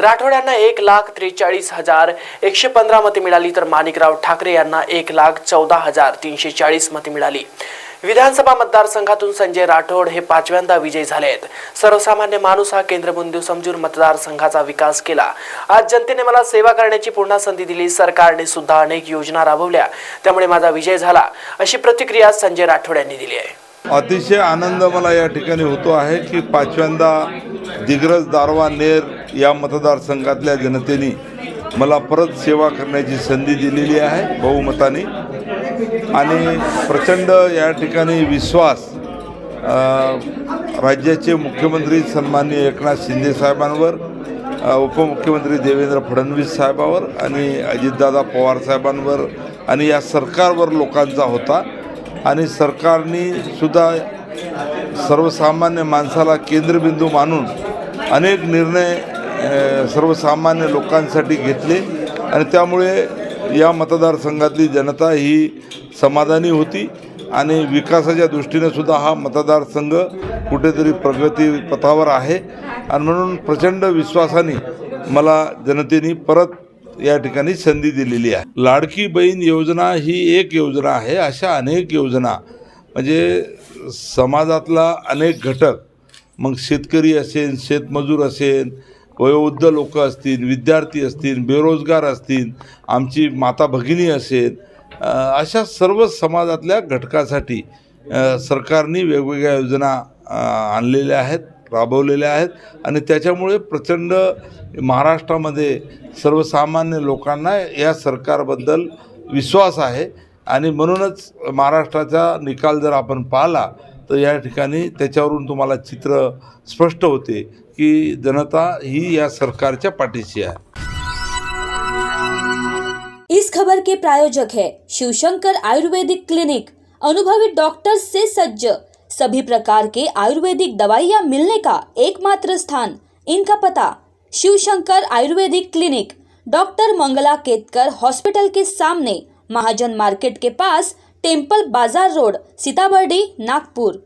राठोड्यांना एक लाख त्रेचाळीस हजार एकशे पंधरा मते मिळाली तर माणिकराव ठाकरे यांना एक लाख चौदा हजार तीनशे चाळीस मते मिळाली. विधानसभा मतदारसंघातून संजय राठोड हे पाचव्यांदा विजयी झाले आहेत सर्वसामान्य माणूस हा केंद्रबिंदू समजून मतदारसंघाचा विकास केला. आज जनतेने मला सेवा करण्याची पुन्हा संधी दिली. सरकारने सुद्धा अनेक योजना राबवल्या. त्यामुळे माझा विजय झाला. अशी प्रतिक्रिया संजय राठोड यांनी दिली आहे. अतिशय आनंद मला या ठिकाणी होतो आहे की पाचव्यांदा दिग्रज दारवा नेर या मतदारसंघातल्या जनतेने मला परत सेवा करण्याची संधी दिलेली आहे बहुमताने. आणि प्रचंड या ठिकाणी विश्वास राज्याचे मुख्यमंत्री सन्माननीय एकनाथ शिंदे साहेबांवर उपमुख्यमंत्री देवेंद्र फडणवीस साहेबावर आणि अजितदादा पवार साहेबांवर आणि या सरकारवर लोकांचा होता. आणि सरकारने सुद्धा सर्वसामान्य माणसाला केंद्रबिंदू मानून अनेक निर्णय सर्वसामान्य लोकांसाठी घेतले आणि त्यामुळे या मतदारसंघातली जनता ही समाधानी होती आणि विकासाच्या दृष्टीने सुद्धा हा मतदारसंघ कुठेतरी प्रगतीपथावर आहे. आणि म्हणून प्रचंड विश्वासाने मला जनतेने परत या ठिकाणी संधी दिलेली आहे. लाडकी बहीण योजना ही एक योजना आहे. अशा अनेक योजना म्हणजे समाजातला अनेक घटक मग शेतकरी असेल शेतमजूर असेल वयोवृद्ध लोक असतील विद्यार्थी असतील बेरोजगार असतील आमची माता भगिनी असेल अशा सर्व समाजातल्या घटकासाठी सरकारने वेगवेगळ्या योजना आणलेल्या आहेत राबवलेल्या आहेत आणि त्याच्यामुळे प्रचंड महाराष्ट्रामध्ये सर्वसामान्य लोकांना या सरकारबद्दल विश्वास आहे आणि म्हणूनच महाराष्ट्राचा निकाल जर आपण पाहिला तर या ठिकाणी त्याच्यावरून तुम्हाला चित्र स्पष्ट होते की जनता ही या सरकारच्या पाठीशी आहे. इस खबर के प्रायोजक है शिवशंकर आयुर्वेदिक क्लिनिक। अनुभवी डॉक्टर्स से सज्ज। सभी प्रकार के आयुर्वेदिक दवाइयाँ मिलने का एकमात्र स्थान। इनका पता Shivshankar Ayurvedic clinic. Doctor Mangala Ketkar hospital के सामने महाजन मार्केट के पास टेम्पल बाजार रोड सीताबर्डी नागपुर।